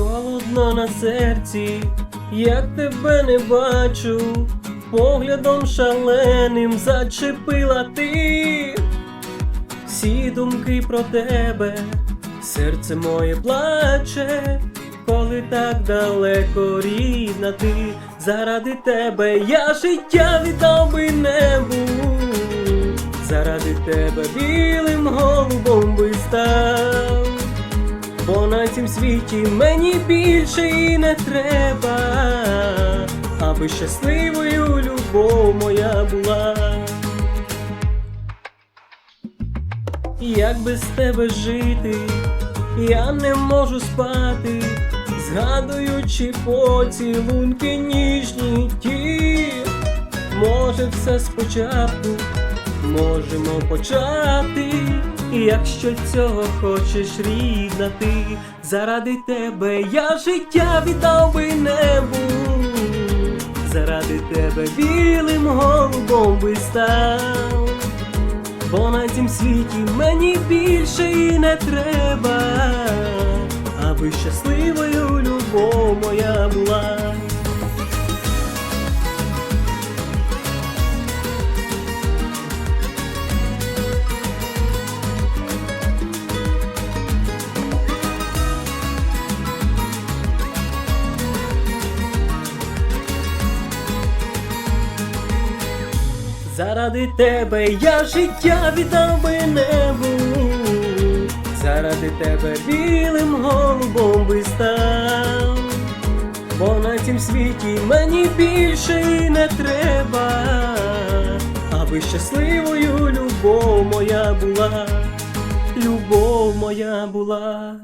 Холодно на серці, як тебе не бачу, поглядом шаленим зачепила ти. Всі думки про тебе, серце моє плаче, коли так далеко рідна ти, заради тебе я життя віддав би небу, заради тебе білим голубом би став, цім світі мені більше і не треба, аби щасливою любов моя була. Як без тебе жити, я не можу спати, згадуючи поцілунки ніжні ті. Може, все спочатку можемо почати. І Якщо цього хочеш рідна ти, заради тебе я життя віддав би небу, заради тебе білим голубом би став. Бо на цім світі мені більше і не треба, аби щасливою любов моя була. Заради тебе я життя віддав би небу, заради тебе білим голубом би став, бо на цім світі мені більше і не треба, аби щасливою любов моя була, любов моя була.